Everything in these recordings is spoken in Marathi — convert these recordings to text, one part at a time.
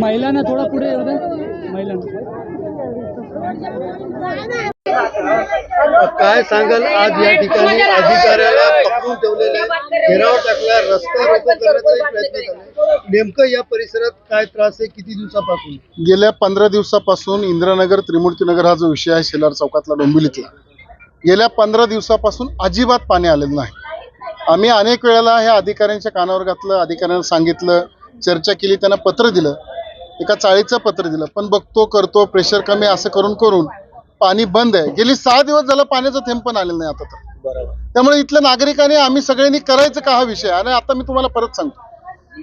महिलांना थोडा पुढे येऊ दे. महिलांना. काय सांगाल? आज या ठिकाणी अधिकाऱ्याला पकडून ठेवलेलं घेराव टाकला रस्ता रोको करण्याचाही प्रयत्न झाला. नेमकं या परिसरात काय त्रास आहे किती दिवसापासून? गेल्या पंधरा दिवसापासून इंदिरानगर त्रिमूर्तीनगर हा जो विषय आहे शेलार चौकातला डोंबिवलीतला गेल्या पंधरा दिवसापासून अजिबात पाणी आलेलं नाही. आम्ही अनेक वेळेला ह्या अधिकाऱ्यांच्या कानावर घातलं अधिकाऱ्यांना सांगितलं चर्चा केली त्यांना पत्र दिलं एका चाळीचं पत्र दिलं पण बघतो करतो प्रेशर कमी असं करून करून पाणी बंद आहे. गेली सहा दिवस झालं पाण्याचा थेंब पण आलेलं नाही आता तर. बरोबर. त्यामुळे इथल्या नागरिकांनी आम्ही सगळ्यांनी करायचं का हा विषय? आणि आता मी तुम्हाला परत सांगतो.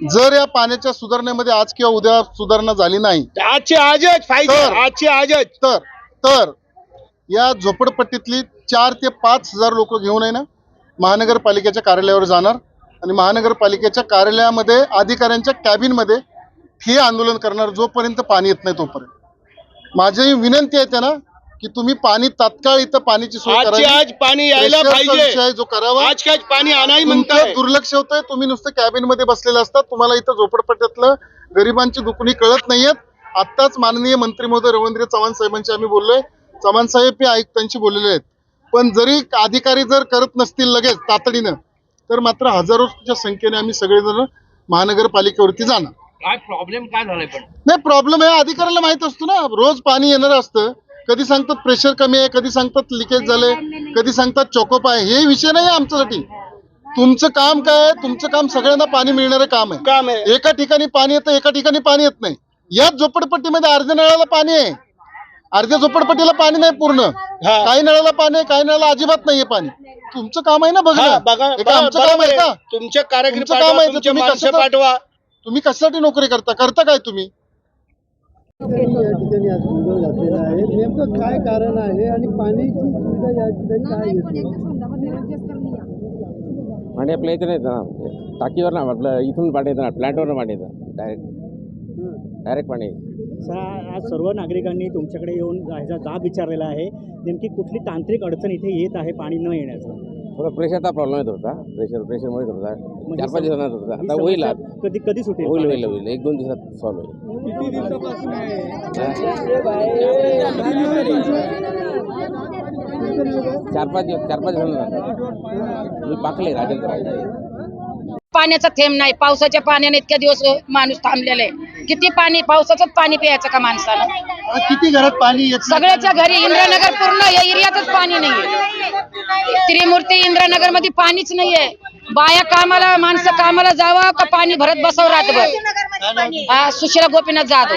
जर या पाण्याच्या सुधारणेमध्ये आज किंवा उद्या सुधारणा झाली नाही आजची आजच तर- आजची आजच. तर तर या झोपडपट्टीतली चार ते पाच हजार लोक घेऊन आहे ना महानगरपालिकेच्या कार्यालयावर जाणार. आणि महानगरपालिकेच्या कार्यालयामध्ये अधिकाऱ्यांच्या कॅबिनमध्ये हे आंदोलन करणार जोपर्यंत पाणी येत नाही तोपर्यंत. माझी विनंती आहे त्यांना की तुम्ही पाणी तात्काळ इथं पाण्याची सोय आजची करावी. आज पाणी यायला प्रेशरचा पाहिजे. आहे जो करावा आज काय पाणी आणाही तुमचं म्हणताय. दुर्लक्ष होतंय तुम्ही नुसतं कॅबिनमध्ये बसलेले असतात तुम्हाला इथं झोपडपट्ट्यातलं गरिबांची दुखणी कळत नाहीयेत. आत्ताच माननीय मंत्री महोदय रवींद्र चव्हाण साहेबांशी आम्ही बोललोय. चव्हाण साहेब हे आयुक्तांशी बोललेले आहेत. पण जरी अधिकारी जर करत नसतील लगेच तातडीनं तर मात्र हजारोच्या संख्येने आम्ही सगळेजण महानगरपालिकेवरती जाणार. काय प्रॉब्लेम काय झालाय पण? नाही प्रॉब्लेम आहे अधिकाऱ्याला माहीत असतो ना. रोज पाणी येणार असतं. कधी सांगतात प्रेशर कमी आहे कधी सांगतात लिकेज झालंय कधी सांगतात चोकोप आहे हे विषय नाही आमच्यासाठी. तुमचं काम काय आहे? तुमचं काम सगळ्यांना पाणी मिळणारं काम आहे. काम आहे. एका ठिकाणी पाणी येतं एका ठिकाणी पाणी येत नाही. याच झोपडपट्टीमध्ये अर्ध्या नळाला पाणी आहे. अर्ध्या झोपडपट्टीला पाणी नाही पूर्ण. काही नळाला पाणी आहे काही नळाला अजिबात नाहीये पाणी. तुमचं काम आहे ना बघा. बघा आमचं काम आहे का? तुमच्या तुमचं काम आहे तुम्ही कशासाठी नोकरी करता? करता काय तुम्ही? या ठिकाणी आज गोंधळ घातलेला आहे. नेमकं काय कारण आहे आणि पाण्याची सुविधा या ठिकाणी काय येते? पाणी आपल्या इथे नाही येतं ना. टाकीवर ना आपलं इथून पाणी येतं ना प्लॅन्टवर पाणी येतं. डायरेक्ट डायरेक्ट पाणी येतं. सा- आज सर्व नागरिकांनी तुमच्याकडे येऊन ह्याचा जाब विचारलेला आहे. नेमकी कुठली तांत्रिक अडचण इथे येत आहे पाणी न येण्याचं? थोडं प्रेशरचा प्रॉब्लेम येत होता. प्रेशर प्रेशरमुळे येत होता. म्हणजे चार पाच दिवसांत होता. आता होईल आज. कधी कधी सुटेल? होईल होईल? होईल. एक दोन दिवसात सॉल्व्ह होईल. चार पाच दिवस चार पाच दिवसांना मी पाकले राजेंद्र पाण्याचा थेंब नाही. पावसाच्या पाण्याने इतक्या दिवस माणूस थांबलेला आहे. किती पाणी पावसाचंच पाणी प्यायचं का माणसानं? आज किती घरात पाणी येत नाही? सगळ्याच्या घरी इंद्रानगर पूर्ण या एरियातच पाणी नाहीये. त्रिमूर्ती इंद्रानगरमध्ये पाणीच नाहीये. बाया कामाला माणसं कामाला जावं का पाणी भरत बसावं रातभर? हा सुशिला गोपीनाथ जाधव.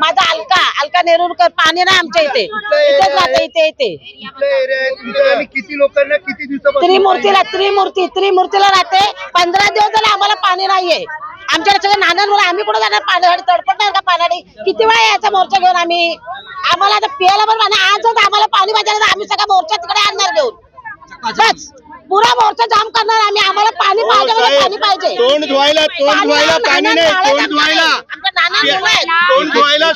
माझा अलका अलका नेरुरकर पाणी नाही आमच्या इथे. इथेच राहते इथे इथे. कुठल्या एरिया आहे? तुमचं आणि किती लोकांना किती दिवसापासून त्रिमूर्तीला त्रिमूर्ती त्रिमूर्तीला राहते. पंधरा दिवस झाले आम्हाला पाणी नाहीये. आमच्याकडे सगळे नानां मुलं आम्ही कुठे जाणार? पाण्यासाठी तडपडणार का पाण्यासाठी? किती वेळा यायचा मोर्चा घेऊन आम्ही? आम्हाला आता पियाला पण पाणी आजच आम्हाला पाणी पाहिजे आम्ही सगळा मोर्चा तिकडे आणणार घेऊन. बस. पुरा मोर्चा जाम करणार आम्ही. पाणी हो, पाहिजे म्हणजे साहेब, पाणी पाहिजे. तोंड धुवायला तोंड धुवायला पाणी नाही तोंड धुवायला. तोंड धुवायला